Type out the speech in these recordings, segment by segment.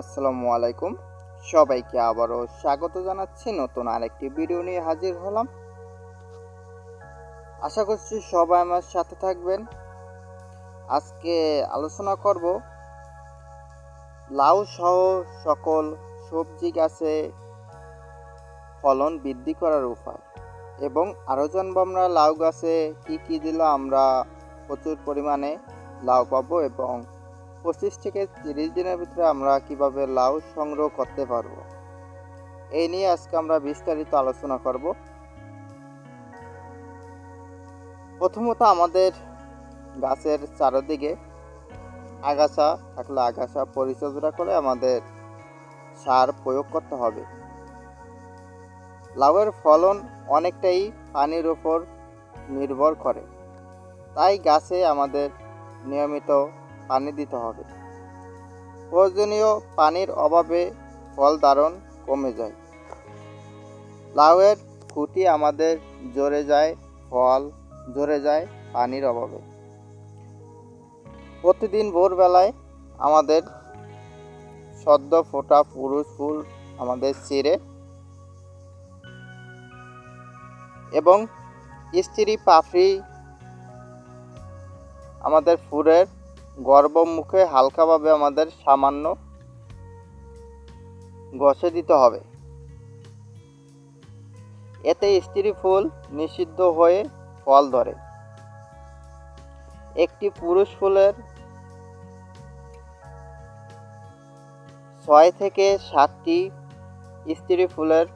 আসসালামু আলাইকুম। সবাইকে আবারও স্বাগত জানাচ্ছি। নতুন আরেকটি ভিডিও নিয়ে হাজির হলাম। আশা করছি সবাই আমার সাথে থাকবেন। আজকে আলোচনা করব লাউ সহ সকল সবজি গাছে ফলন বৃদ্ধি করার উপায় এবং আরও জানব আমরা লাউ গাছে কি কি দিলে আমরা প্রচুর পরিমাণে লাউ পাবো এবং পঁচিশ থেকে তিরিশ দিনের ভিতরে আমরা কীভাবে লাউ সংগ্রহ করতে পারব? এই নিয়ে আজকে আমরা বিস্তারিত আলোচনা করব। প্রথমত আমাদের গাছের চারদিকে আগাছা থাকলে আগাছা পরিচর্যা করে আমাদের সার প্রয়োগ করতে হবে। লাউয়ের ফলন অনেকটাই পানির উপর নির্ভর করে। তাই গাছে আমাদের নিয়মিত পানি দিতে হবে। প্রয়োজনীয় পানির অভাবে ফল ধারণ কমে যায়। লাউয়ের খুঁটি আমাদের জড়ে যায়, ফল ঝরে যায় পানির অভাবে। প্রতিদিন ভোরবেলায় আমাদের সদ্য ফোটা পুরুষ ফুল আমাদের চিরে এবং স্ত্রী পাফরি আমাদের ফুলের গর্ভ মুখে হালকাভাবে আমাদের সামান্য ঘষে দিতে হবে। এতে স্ত্রী ফুল নিষিদ্ধ হয়ে ফল ধরে। একটি পুরুষ ফুলের ছয় থেকে সাতটি স্ত্রী ফুলের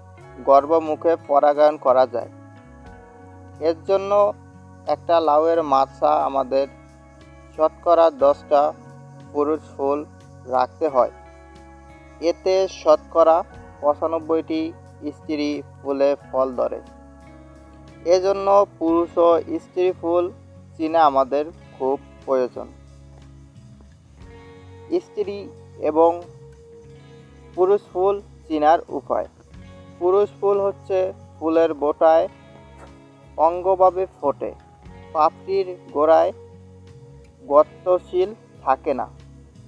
গর্ব মুখে পরাগায়ন করা যায়। এর জন্য একটা লাউয়ের মাছা আমাদের শতকরা দশটা পুরুষ ফুল রাখতে হয়। এতে শতকরা পঁচানব্বইটি স্ত্রী ফুলে ফল ধরে। এজন্য পুরুষ ও স্ত্রী ফুল চিনা আমাদের খুব প্রয়োজন। স্ত্রী এবং পুরুষ ফুল চিনার উপায়। পুরুষ ফুল হচ্ছে ফুলের বোটায় অঙ্গভাবে ফোটে, পাপড়ির গোড়ায় গর্তশীল থাকে না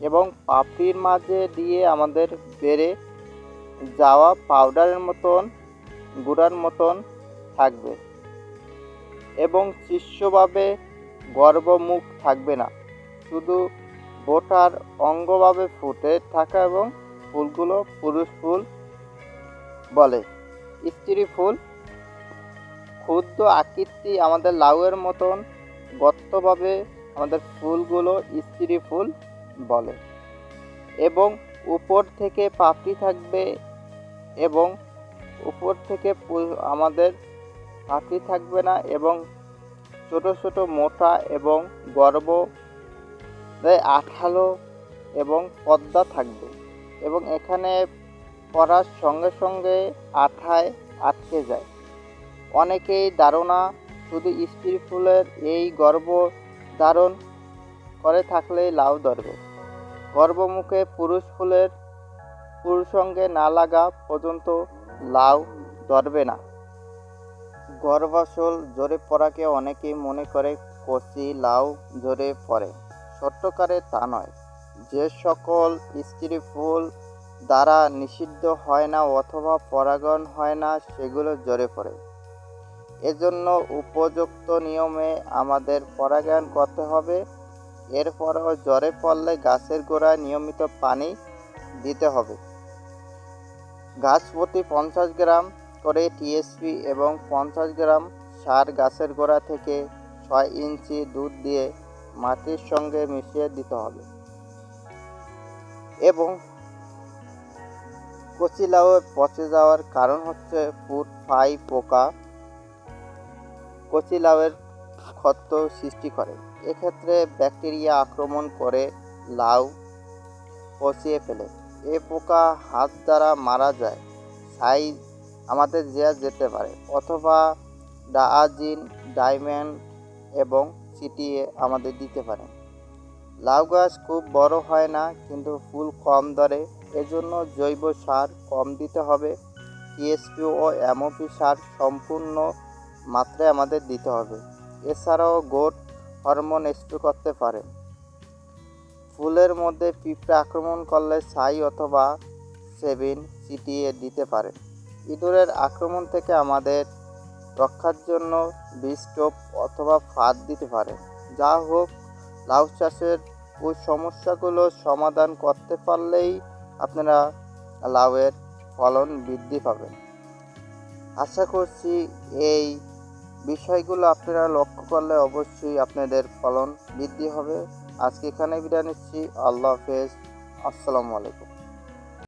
এবং পাপড়ির মাঝে দিয়ে আমাদের বেড়ে যাওয়া পাউডারের মতন, গুঁড়ার মতন থাকবে এবং শিষ্যভাবে গর্বমুখ থাকবে না। শুধু বোটার অঙ্গভাবে ফুটে থাকা এবং ফুলগুলো পুরুষ ফুল বলে। স্ত্রী ফুল, ক্ষুদ্র আকৃতি আমাদের লাউয়ের মতন গর্তভাবে আমাদের ফুলগুলো স্ত্রী ফুল বলে। এবং উপর থেকে পাপড়ি থাকবে এবং উপর থেকে আমাদের পাপড়ি থাকবে না এবং ছোট ছোট মোটা এবং গর্ব আঠালো এবং পদ্মা থাকবে। এবং এখানে পড়ার সঙ্গে সঙ্গে আঠায় আটকে যায়। অনেকেই ধারণা শুধু স্ত্রী ফুলের এই গর্ভ ধারণ করে থাকলেই লাউ ধরবে। গর্ভমুখে পুরুষ ফুলের পুরুষ সঙ্গে না লাগা পর্যন্ত লাউ ধরবে না। গর্ভাশল ঝরে পড়াকে অনেকেই মনে করে কচি লাউ ঝরে পড়ে। সত্যকারে তা নয়। যে সকল স্ত্রী ফুল দ্বারা নিষিদ্ধ হয় না অথবা পরাগণ হয় না, সেগুলো ঝরে পড়ে। এজন্য উপযুক্ত নিয়মে আমাদের পরাগায়ন করতে হবে। এরপরও জ্বরে পড়লে গাছের গোড়ায় নিয়মিত পানি দিতে হবে। গাছ প্রতি পঞ্চাশ গ্রাম করে টিএসপি এবং পঞ্চাশ গ্রাম সার গাছের গোড়া থেকে ছয় ইঞ্চি দুধ দিয়ে মাটির সঙ্গে মিশিয়ে দিতে হবে। এবং কচি লাউ পচে যাওয়ার কারণ হচ্ছে ফুট, ফাই, পোকা কচি লাউয়ের ক্ষত সৃষ্টি করে। এক্ষেত্রে ব্যাকটেরিয়া আক্রমণ করে লাউ পচিয়ে ফেলে। এ পোকা হাত দ্বারা মারা যায়, সাইজ আমাদের দেওয়া যেতে পারে, অথবা ডাআজিন ডায়মন্ড এবং চিটিয়ে আমাদের দিতে পারে। লাউ গাছ খুব বড় হয় না, কিন্তু ফুল কম ধরে, এজন্য জৈব সার কম দিতে হবে। টিএসপি ও এমওপি সার সম্পূর্ণ মাত্রায় আমাদের দিতে হবে। এছাড়াও গোট হরমোন স্প্রে করতে পারে। ফুলের মধ্যে পিঁপড়ে আক্রমণ করলে ছাই অথবা সেভিন ছিটিয়ে দিতে পারে। ইঁদুরের আক্রমণ থেকে আমাদের রক্ষার জন্য বীজ টোপ অথবা ফাঁদ দিতে পারে। যা হোক, লাউ চাষের ওই সমস্যাগুলো সমাধান করতে পারলেই আপনারা লাউয়ের ফলন বৃদ্ধি পাবেন। আশা করছি এই বিষয়গুলো আপনারা লক্ষ্য করলে অবশ্যই আপনাদের ফলন বৃদ্ধি হবে। আজকে এখানে বিদায় নিচ্ছি। আল্লাহ হাফেজ। আসসালামু আলাইকুম।